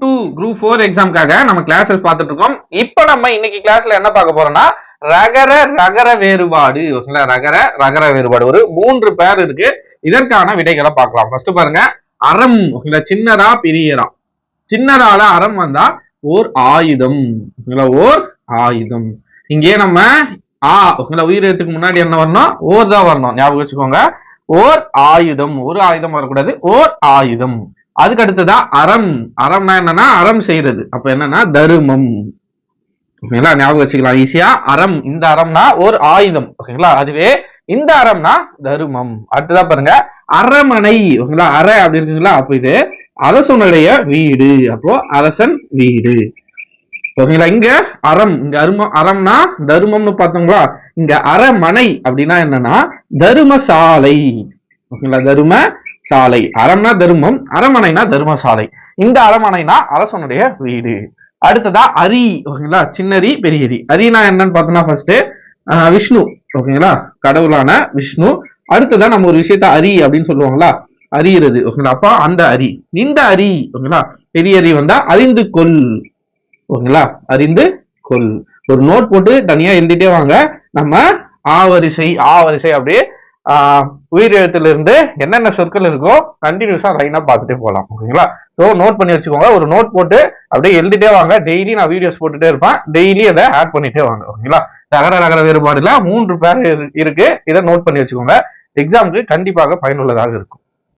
Two group four எக்ஸாம்க்காக நம்ம classes பார்த்துட்டு இருக்கோம். இப்போ நம்ம இன்னைக்கு கிளாஸ்ல என்ன பார்க்க போறோம்னா ரகர ரகர வேறுபாடு. ஓகேங்களா ரகர ரகர வேறுபாடு. ஒரு மூன்று பேர் இருக்கு. இதற்கான விடைகளை பார்க்கலாம். ஃபர்ஸ்ட் பாருங்க. அறம். ஓகேங்களா சின்னரா பெரியரா சின்னரால அறம் வந்தா ஓர் ஆயுதம். ஓகேங்களா ஓர் ஆயுதம். இங்கே நம்ம ஆ ஓகேங்களா உயிரிழத்துக்கு முன்னாடி என்ன வரணும்? ஓர் தான் வரணும். ஞாபகம் வச்சுக்கோங்க. ஓர் ஆயுதம். ஒரு ஆயுதம் வரக்கூடாது. ஓர் ஆயுதம். அதுக்கு அடுத்ததா அறம். அறம்னா என்னன்னா அறம் செய்யறது அப்ப என்னன்னா தருமம். ஓகேங்களா? ஞாபகம் வச்சுக்கலாம். ஈஸியா. அறம் இந்த அறம்னா ஒரு ஆயுதம். ஓகேங்களா? அதுவே இந்த அறம்னா தருமம். அடுத்ததா பாருங்க அரமனை. ஓகேங்களா? அற அப்படி இருக்குங்களா அப்ப இது அரசனுடைய வீடு. அப்போ அரசன் வீடு. ஓகேங்களா? இங்க அறம். இங்க அரும அறம்னா தருமம்னு பார்த்தோங்களா இங்க அரமனை அப்படின்னா என்னன்னா தருமசாலை. ஓகேங்களா? தரும சாலை. அறம்னா தர்மம் அரமனைனா தர்மசாலை. இந்த அரமனைனா அரசனுடைய வீடு. அடுத்ததா அரி ஓகேங்களா? சின்னரி பெரியரி. அரினா என்னன்னு பார்த்தோம்னா ஃபர்ஸ்ட் விஷ்ணு ஓகேங்களா? கடவுளான விஷ்ணு. அடுத்ததா நம்ம ஒரு விஷயத்த அரி அப்படின்னு சொல்லுவாங்களா? அறியிறது ஓகேங்களா? அப்பா அந்த அரி. இந்த அரி ஓகேங்களா? பெரிய அரி வந்தா அறிந்து கொள் ஓகேங்களா? அறிந்து கொள். ஒரு நோட் போட்டு தனியா எழுதிட்டே வாங்க. நம்ம ஆவரிசை ஆவரிசை அப்படியே உயிர் என்னென்ன சொற்கள் இருக்கோ கண்டினியூஸா லைனா பார்த்துட்டே போகலாம். ஓகேங்களா? ஸோ நோட் பண்ணி வச்சுக்கோங்க. ஒரு நோட் போட்டு அப்படியே எழுதிட்டே வாங்க. டெய்லி நான் வீடியோஸ் போட்டுட்டே இருப்பேன். டெய்லி அதை ஆட் பண்ணிட்டே வாங்க. ஓகேங்களா? நகர நகர வேறுபாடுல மூன்று பேர் இருக்கு. இதை நோட் பண்ணி வச்சுக்கோங்க. எக்ஸாமுக்கு கண்டிப்பாக பயனுள்ளதாக இருக்கும்.